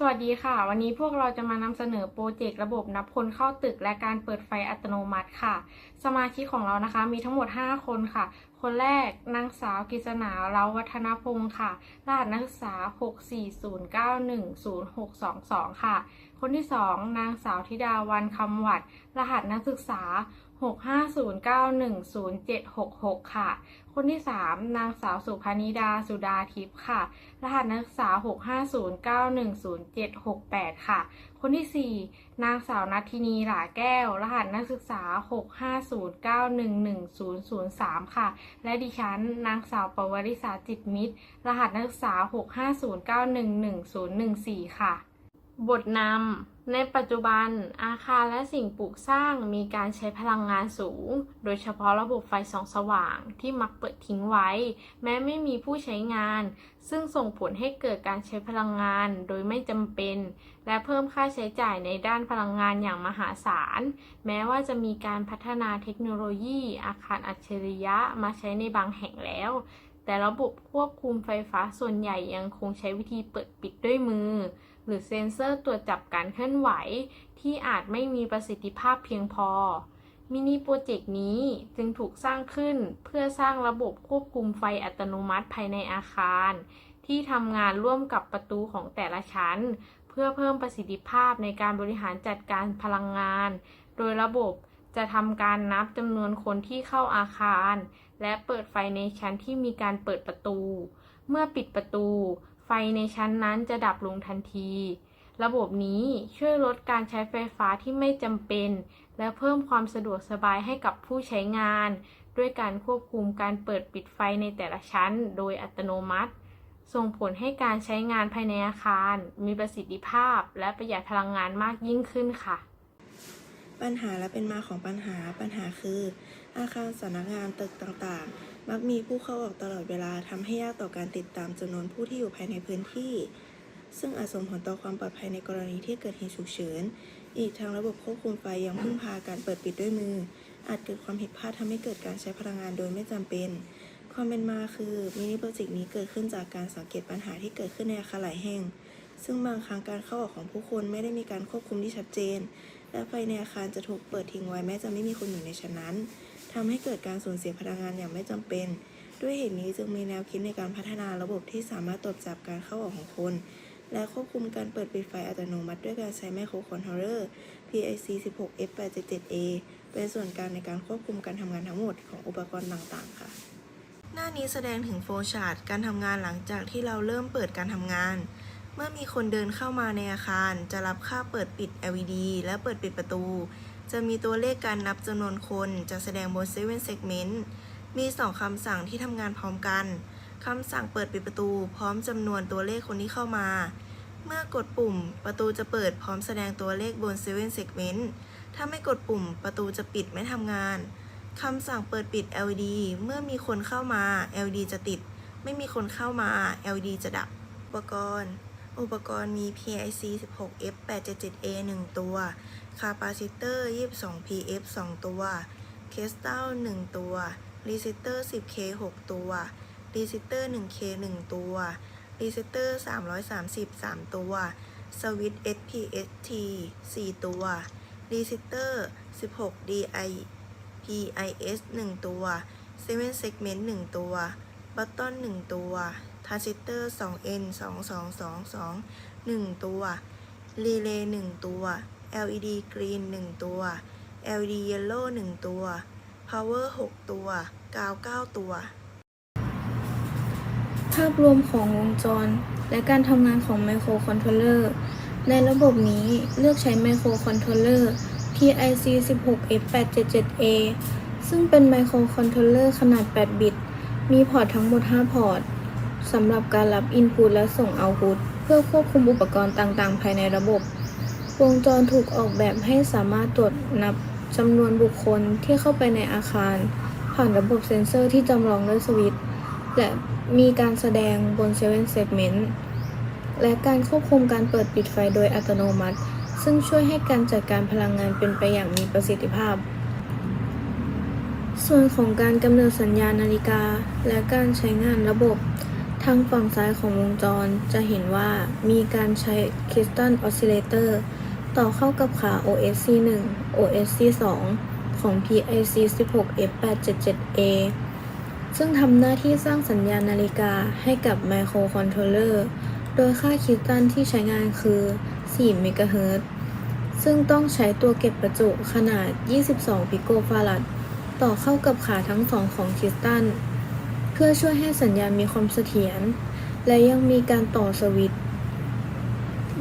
สวัสดีค่ะ วันนี้พวกเราจะมานำเสนอโปรเจกต์ระบบนับคนเข้าตึกและการเปิดไฟอัตโนมัติค่ะ สมาชิกของเรานะคะมีทั้งหมด 5 คนค่ะ คนแรกนางสาวกฤษณาเราวัฒนพงศ์ค่ะ รหัสนักศึกษา 640910622 ค่ะ คนที่ 2 นางสาวธิดาวันคำวัด รหัสนักศึกษา 650910766ค่ะ คนที่ 3 นางสาวสุพนิดาสุดาทิพย์ค่ะ รหัสนักศึกษา 650910768ค่ะ คนที่ 4 นางสาวนัทธินีหลาแก้ว รหัสนักศึกษา 650911003 ค่ะ และดิฉัน นางสาวปวริษาจิตมิตร รหัสนักศึกษา 650911014 ค่ะ บทนำ ในปัจจุบันอาคารและสิ่งปลูกสร้างมีการใช้พลังงานสูง โดยเฉพาะระบบไฟส่องสว่างที่มักเปิดทิ้งไว้ แม้ไม่มีผู้ใช้งาน ซึ่งส่งผลให้เกิดการใช้พลังงานโดยไม่จำเป็น และเพิ่มค่าใช้จ่ายในด้านพลังงานอย่างมหาศาล แม้ว่าจะมีการพัฒนาเทคโนโลยี อาคารอัจฉริยะมาใช้ในบางแห่งแล้ว แต่ระบบควบคุมไฟฟ้าส่วนใหญ่ยังคงใช้วิธีเปิดปิดด้วยมือ หรือเซ็นเซอร์ตรวจจับการเคลื่อนไหว ที่อาจไม่มีประสิทธิภาพเพียงพอ มินิโปรเจกต์นี้จึงถูกสร้างขึ้นเพื่อสร้างระบบควบคุมไฟอัตโนมัติภายในอาคาร ที่ทำงานร่วมกับประตูของแต่ละชั้น เพื่อเพิ่มประสิทธิภาพในการบริหารจัดการพลังงาน โดยระบบจะทำการนับจำนวนคนที่เข้าอาคาร และเปิดไฟในชั้นที่มีการเปิดประตู เมื่อปิดประตู ไฟในชั้นนั้นจะดับลงทันที ระบบนี้ช่วยลดการใช้ไฟฟ้าที่ไม่จำเป็น และเพิ่มความสะดวกสบายให้กับผู้ใช้งาน ด้วยการควบคุมการเปิดปิดไฟในแต่ละชั้น โดยอัตโนมัติ ส่งผลให้การใช้งานภายในอาคาร มีประสิทธิภาพ และประหยัดพลังงานมากยิ่งขึ้นค่ะปัญหาและเป็นมาของปัญหา ปัญหาคือ อาคารสำนักงานตึกต่างๆ มักมีผู้เข้าออกตลอดเวลาทำให้ยากต่อการติดตามจำนวนผู้ที่อยู่ภายในพื้นที่ ซึ่งอาจส่งผลต่อความปลอดภัยในกรณีที่เกิดเหตุฉุกเฉิน อีกทางระบบควบคุมไฟยังพึ่งพาการเปิดปิดด้วยมือ อาจเกิดความผิดพลาดทำให้เกิดการใช้พลังงานโดยไม่จำเป็น ความเป็นมาคือมินิโปรเจกต์นี้เกิดขึ้นจากการสังเกตปัญหาที่เกิดขึ้นในอาคารหลายแห่ง ซึ่งบางครั้งการเข้าออกของผู้คนไม่ได้มีการควบคุมที่ชัดเจน และไฟในอาคารจะถูกเปิดทิ้งไว้แม้จะไม่มีคนอยู่ในชั้นนั้น ทำให้เกิดการสูญเสียพลังงานอย่างไม่จำเป็น ด้วยเหตุนี้จึงมีแนวคิดในการพัฒนาระบบที่สามารถตรวจจับการเข้าออกของคน และควบคุมการเปิดปิดไฟอัตโนมัติด้วยการใช้ไมโครคอนโทรลเลอร์ PIC 16 F877A เป็นส่วนกลางในการควบคุมการทำงานทั้งหมดของอุปกรณ์ต่างๆ ค่ะ หน้านี้แสดงถึงโฟลชาร์ตการทำงานหลังจากที่เราเริ่มเปิดการทำงานเมื่อมีคนเดินเข้ามาในอาคาร จะรับค่าเปิดปิด LED และเปิดปิดประตู จะมีตัวเลขการนับจำนวนคนจะแสดงบน 7 segment มี 2คำสั่งที่ทำงานพร้อมกันคำสั่งเปิดปิดประตู พร้อมจำนวนตัวเลขคนที่เข้ามา เมื่อกดปุ่ม ประตูจะเปิดพร้อมแสดงตัวเลขบน 7 segment ถ้าไม่กดปุ่ม ประตูจะปิดไม่ทำงานคำสั่งเปิดปิด LED เมื่อมีคนเข้ามา LED จะติด ไม่มีคนเข้ามา LED จะดับ อุปกรณ์ อุปกรณ์มี PIC 16 F877A 1 ตัว คาปาซิเตอร์ 22 PF 2 ตัว เคสตัล1ตัว รีซิเตอร์ 10K 6 ตัว รีซิเตอร์ 1K 1 ตัว รีซิเตอร์ 330 3 ตัว สวิตช์ SPST 4 ตัว รีซิเตอร์ 16 DI PIS 1 ตัว 7 segment 1 ตัว บัตตอน 1 ตัวทรานซิสเตอร์ 2N 2 2 2 2 1 ตัว รีเลย์ 1 ตัว LED green 1 ตัว LED yellow 1 ตัว power 6 ตัว กาว 9 ตัว ภาพรวมของวงจร และการทำงานของไมโครคอนโทรลเลอร์ในระบบนี้เลือกใช้ไมโครคอนโทรลเลอร์ PIC 16 F877A ซึ่งเป็นไมโครคอนโทรลเลอร์ขนาด 8 บิต มีพอร์ตทั้งหมด 5 พอร์ตสำหรับการรับอินพุตและส่งเอาพุตเพื่อควบคุมอุปกรณ์ต่างๆ ภายในระบบ วงจรถูกออกแบบให้สามารถตรวจนับจำนวนบุคคลที่เข้าไปในอาคาร ผ่านระบบเซ็นเซอร์ที่จำลองด้วยสวิตช์และมีการแสดงบน7 segment และการควบคุมการเปิดปิดไฟโดยอัตโนมัติ ซึ่งช่วยให้การจัดการพลังงานเป็นไปอย่างมีประสิทธิภาพ ส่วนของการกำเนิดสัญญาณนาฬิกา และการใช้งานระบบ ทางฝั่งซ้ายของวงจรจะเห็นว่ามีการใช้คริสตัลออสซิเลเตอร์ ต่อเข้ากับขา OSC 1 OSC 2 ของ PIC 16 F877A ซึ่งทำหน้าที่สร้างสัญญาณนาฬิกาให้กับไมโครคอนโทรลเลอร์ โดยค่าคิสตัลที่ใช้งานคือ 4 เมกะเฮิรตซ์ซึ่งต้องใช้ตัวเก็บประจุขนาด 22ปิโกฟารัด ต่อเข้ากับขาทั้งสองของคิสตัลเพื่อช่วยให้สัญญาณมีความเสถียร และยังมีการต่อสวิตช์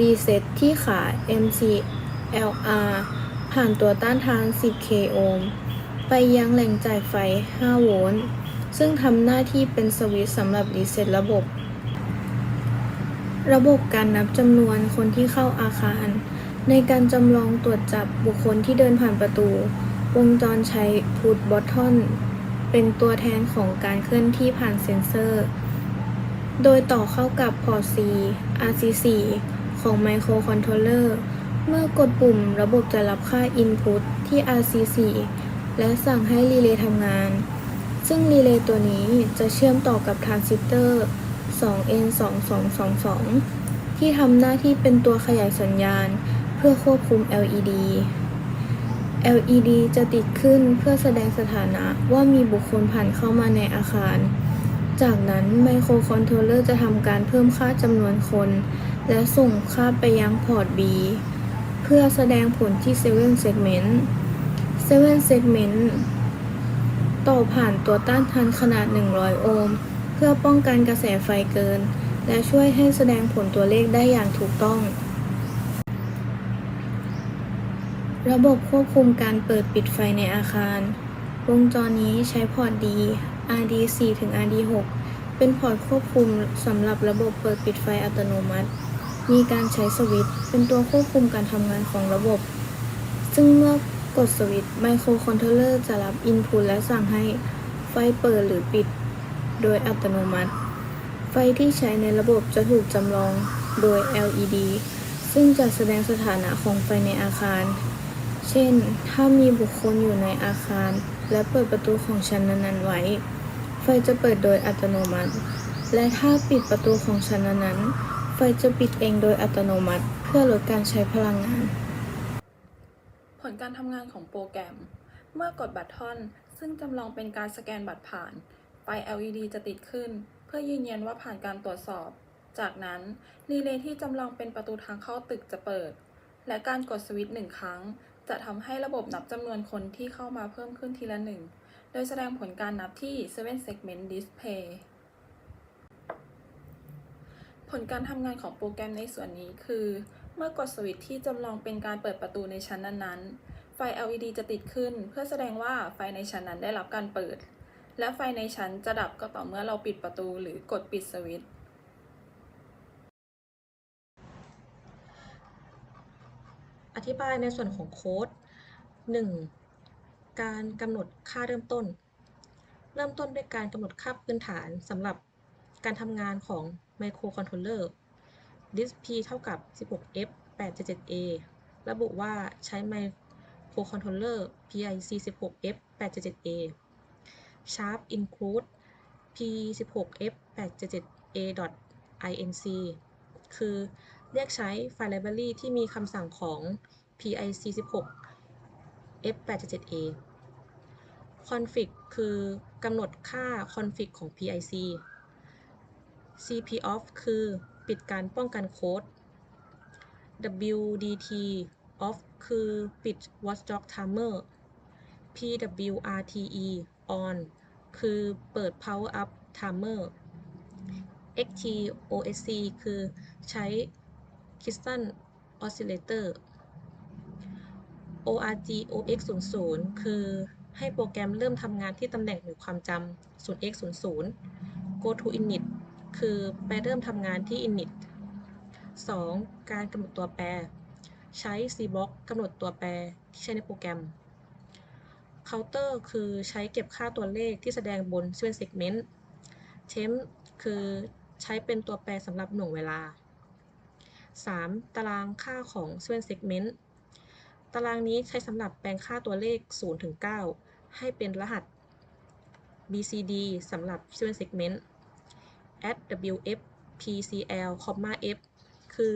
ดีเซตที่ขา MCLR ผ่านตัวต้านทาน 10K โอห์ม ไปยังแหล่งจ่ายไฟ 5 โวลต์ ซึ่งทำหน้าที่เป็นสวิตช์สำหรับรีเซ็ตระบบ ระบบการนับจำนวนคนที่เข้าอาคาร ในการจำลองตรวจจับบุคคลที่เดินผ่านประตู วงจรใช้พุทบอททอนเป็นตัวแทนของการเคลื่อนที่ผ่านเซ็นเซอร์ โดยต่อเข้ากับพอร์ต C RC4 ของ Microcontroller เมื่อกดปุ่มระบบจะรับค่า Input ที่ RC4 และสั่งให้รีเลย์ทำงาน ซึ่งรีเลย์ตัวนี้จะเชื่อมต่อกับทรานซิสเตอร์ 2N2222 ที่ทำหน้าที่เป็นตัวขยายสัญญาณ เพื่อควบคุม LED LED จะติดขึ้นเพื่อแสดงสถานะว่ามีบุคคลผ่านเข้ามาในอาคาร จากนั้นไมโครคอนโทรลเลอร์จะทำการเพิ่มค่าจำนวนคน และส่งค่าไปยังพอร์ต B เพื่อแสดงผลที่7 segment 7 segment ต่อผ่านตัวต้านทานขนาด 100 โอห์ม เพื่อป้องกันกระแสไฟเกิน และช่วยให้แสดงผลตัวเลขได้อย่างถูกต้อง ระบบควบคุมการเปิดปิดไฟในอาคาร วงจรนี้ใช้พอร์ต D RD4 ถึง RD6 เป็นพอร์ตควบคุมสำหรับระบบเปิดปิดไฟอัตโนมัติ มีการใช้สวิตช์เป็นตัวควบคุมการทำงานของระบบ ซึ่งเมื่อกดสวิตช์ไมโครคอนโทรลเลอร์จะรับอินพุตและสั่งให้ไฟเปิดหรือปิด โดยอัตโนมัติ ไฟที่ใช้ในระบบจะถูกจำลองโดย LED ซึ่งจะแสดงสถานะของไฟในอาคาร เช่น ถ้ามีบุคคลอยู่ในอาคาร และเปิดประตูของชั้นนั้นๆไว้ ไฟจะเปิดโดยอัตโนมัติ และถ้าปิดประตูของชั้นนั้นๆ ไฟจะปิดเองโดยอัตโนมัติ เพื่อลดการใช้พลังงาน ผลการทำงานของโปรแกรม เมื่อกดบัตรทอน ซึ่งจำลองเป็นการสแกนบัตรผ่าน ไฟ LED จะติดขึ้น เพื่อยืนยันว่าผ่านการตรวจสอบ จากนั้นรีเลย์ที่จำลองเป็นประตูทางเข้าตึกจะเปิด และการกดสวิตช์หนึ่งครั้ง จะทำให้ระบบนับจำนวนคนที่เข้ามาเพิ่มขึ้นทีละหนึ่ง โดยแสดงผลการนับที่ 7 segment display ลการทำงานของโปรแกรมในส่วนนี้คือ เมื่อกดสวิตช์ที่จำลองเป็นการเปิดประตูในชั้นนั้นๆ ไฟ LED จะติดขึ้น เพื่อแสดงว่าไฟในชั้นนั้นได้รับการเปิด และไฟในชั้นจะดับก็ต่อเมื่อเราปิดประตูหรือกดปิดสวิตช์อธิบายในส่วนของโค้ด 1. การกำหนดค่าเริ่มต้น เริ่มต้นด้วยการกำหนดค่าพื้นฐานสำหรับ การทำงานของไมโครคอนโทรลเลอร์ disp เท่ากับ 16f 877a ระบุว่าใช้ไมโครคอนโทรลเลอร์ PIC 16f 877a sharp include P16F877A.inc คือเรียกใช้ไฟล์ไลบรารีที่มีคำสั่งของ pic 16 f 8 7 a config คือกำหนดค่า config ของ pic cpoff คือปิดการป้องกันโค้ด WDT off คือปิด watchdog timer PWRTE on คือเปิด power up timer XTOSC คือใช้ Crystal Oscillator ORGOX00 คือให้โปรแกรมเริ่มทำงานที่ตำแหน่งหรือความจำ 0x00 Go to init คือไปเริ่มทำงานที่ init 2. การกำหนดตัวแปร ใช้ cblock กำหนดตัวแปรที่ใช้ในโปรแกรม counter คือใช้เก็บค่าตัวเลขที่แสดงบน sequence segment temp คือใช้เป็นตัวแปรสำหรับหน่วงเวลา 3. ตารางค่าของ sequence segment ตารางนี้ใช้สำหรับแปลงค่าตัวเลข 0 ถึง 9 ให้เป็นรหัส BCD สำหรับ sequence segment add wf pcl f คือ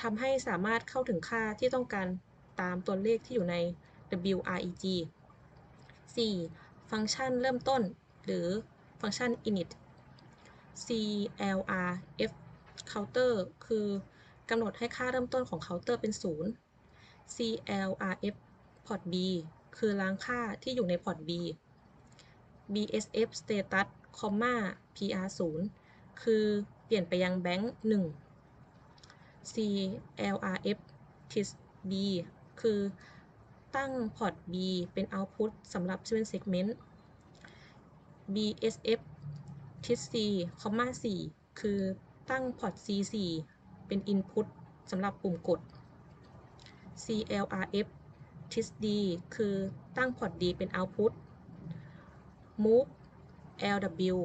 ทำให้สามารถเข้าถึงค่าที่ต้องการตามตัวเลขที่อยู่ใน wreg 4. ฟังก์ชันเริ่มต้น หรือฟังก์ชัน init clrf counter คือกำหนดให้ค่าเริ่มต้นของ counter เป็น 0 clrf port b คือล้างค่าที่อยู่ในพอร์ต b bsf status pr 0 คือเปลี่ยนไปยังแบงค์หนึ่ง CLRF TIS B คือตั้งพอร์ต B เป็น Output สำหรับ Seven Segment BSF TIS C คอมมา4คือตั้งพอร์ต C 4เป็น Input สำหรับปุ่มกด CLRF TIS D คือตั้งพอร์ต D เป็น Output Move LW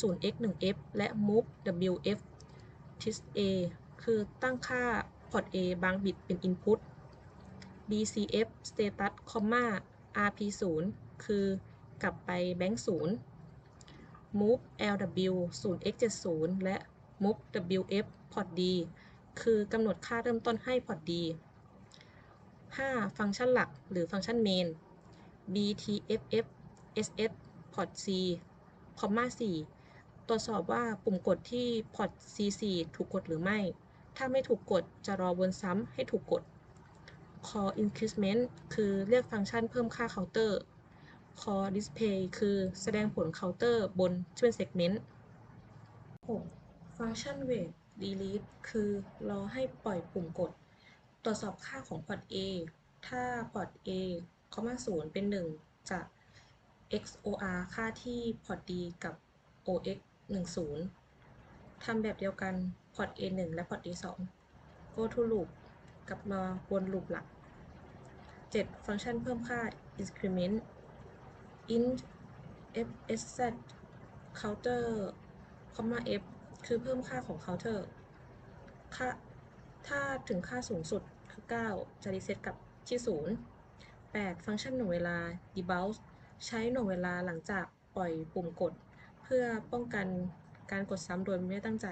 0x 1f และ move wf tis a คือตั้งค่าพอร์ต a บางบิตเป็น input bcf status comma rp 0คือกลับไปแบงค์0 move lw 0x 70และ move wf port d คือกำหนดค่าเริ่มต้นให้พอร์ต d 5. ฟังก์ชันหลักหรือฟังก์ชัน main btff ss port c 4 ตรวจสอบว่าปุ่มกดที่พอร์ต C4 ถูกกดหรือไม่ ถ้าไม่ถูกกดจะรอวนซ้ำให้ถูกกด call increment คือเรียกฟังก์ชันเพิ่มค่า counter call display คือแสดงผล counter บน student segment 6. ฟังก์ชัน wait delete คือรอให้ปล่อยปุ่มกด ตรวจสอบค่าของพอร์ต A ถ้าพอร์ต A 0เป็น 1 จะ XOR ค่าที่พอร์ต D กับ OX 10ทำแบบเดียวกันพอร์ต A 1และพอร์ต D 2 go to loop กลับมาวนลูปหลัก 7. ฟังก์ชันเพิ่มค่า increment int fsz counter comma f คือเพิ่มค่าของ counter ค่าถ้าถึงค่าสูงสุดคือ 9 จะรีเซ็ตกลับที่ 0 8. ฟังก์ชันหน่วงเวลา debounce ใช้หน่วงเวลาหลังจากปล่อยปุ่มกด พื่อป้องกันการกดซ้ำโดยไม่ได้ตั้งใจ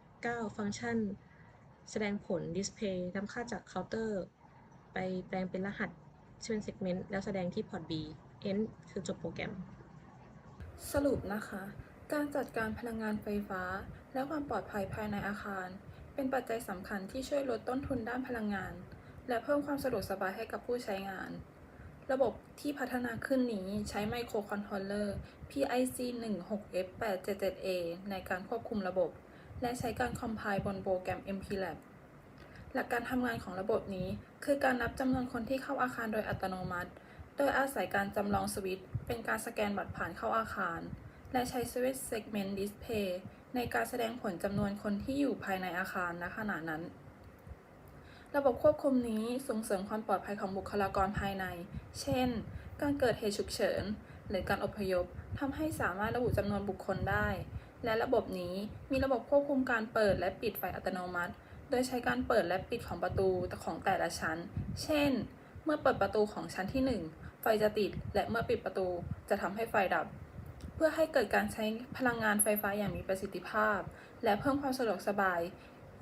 9. ฟังก์ชัน แสดงผล display นำค่าจากเคาน์เตอร์ ไปแปลงเป็นรหัสเช่น segment แล้วแสดงที่พอร์ต B end คือจบโปรแกรม สรุปนะคะ การจัดการพลังงานไฟฟ้า และความปลอดภัยภายในอาคาร เป็นปัจจัยสำคัญที่ช่วยลดต้นทุนด้านพลังงาน และเพิ่มความสะดวกสบายให้กับผู้ใช้งาน ระบบที่พัฒนาขึ้นนี้ใช้ไมโครคอนโทรลเลอร์ PIC 16F877A ในการควบคุมระบบ และใช้การคอมไพล์บนโปรแกรม MPLAB หลักการทำงานของระบบนี้ คือการนับจำนวนคนที่เข้าอาคารโดยอัตโนมัติ โดยอาศัยการจำลองสวิตช์เป็นการสแกนบัตรผ่านเข้าอาคาร และใช้ Switch Segment Display ในการแสดงผลจำนวนคนที่อยู่ภายในอาคารณขณะนั้น ระบบควบคุมนี้ส่งเสริมความปลอดภัยของบุคลากรภายใน เช่น การเกิดเหตุฉุกเฉิน หรือการอพยพทำให้สามารถระบุจำนวนบุคคลได้ และระบบนี้มีระบบควบคุมการเปิดและปิดไฟอัตโนมัติ โดยใช้การเปิดและปิดของประตูของแต่ละชั้น เช่น เมื่อเปิดประตูของชั้นที่ 1 ไฟจะติด และเมื่อปิดประตูจะทำให้ไฟดับ เพื่อให้เกิดการใช้พลังงานไฟฟ้าอย่างมีประสิทธิภาพ และเพิ่มความสะดวกสบาย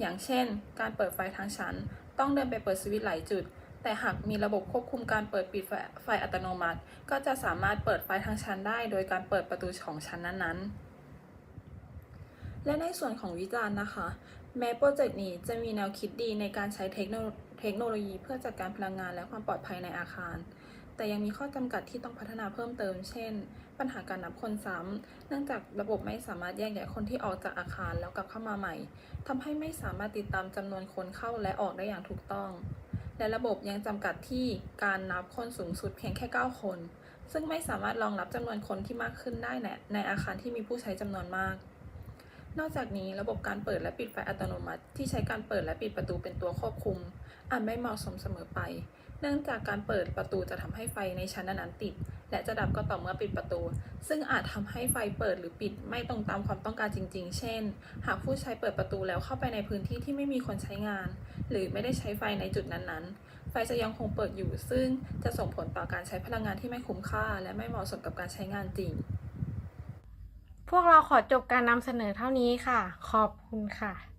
อย่างเช่น การเปิดไฟทางชั้น ต้องเดินไปเปิดสวิตช์หลายจุด แต่หากมีระบบควบคุมการเปิดปิดไฟไฟอัตโนมัติ ก็จะสามารถเปิดไฟทางชั้นได้ โดยการเปิดประตูของชั้นนั้นๆ และในส่วนของวิจารณ์นะคะ แม้โปรเจกต์นี้จะมีแนวคิดดีในการใช้เทคโนเทคโนโลยีเพื่อจัดการพลังงานและความปลอดภัยในอาคาร แต่ยังมีข้อจำกัดที่ต้องพัฒนาเพิ่มเติม เช่น ปัญหาการนับคนซ้ำ เนื่องจากระบบไม่สามารถแยกแยะคนที่ออกจากอาคารแล้วกลับเข้ามาใหม่ ทำให้ไม่สามารถติดตามจำนวนคนเข้าและออกได้อย่างถูกต้อง และระบบยังจำกัดที่การนับคนสูงสุดเพียงแค่ 9 คน ซึ่งไม่สามารถรองรับจำนวนคนที่มากขึ้นได้ในในอาคารที่มีผู้ใช้จำนวนมากนอกจากนี้ระบบการเปิดและปิดไฟอัตโนมัติ ที่ใช้การเปิดและปิดประตูเป็นตัวควบคุม อาจไม่เหมาะสมเสมอไป เนื่องจากการเปิดประตูจะทำให้ไฟในชั้นนั้นติด และจะดับก็ต่อเมื่อปิดประตู ซึ่งอาจทำให้ไฟเปิดหรือปิดไม่ตรงตามความต้องการจริง ๆ เช่น หากผู้ใช้เปิดประตูแล้วเข้าไปในพื้นที่ที่ไม่มีคนใช้งาน หรือไม่ได้ใช้ไฟในจุดนั้นๆ ไฟจะยังคงเปิดอยู่ ซึ่งจะส่งผลต่อการใช้พลังงานที่ไม่คุ้มค่า และไม่เหมาะสมกับการใช้งานจริง พวกเราขอจบการนำเสนอเท่านี้ค่ะ ขอบคุณค่ะ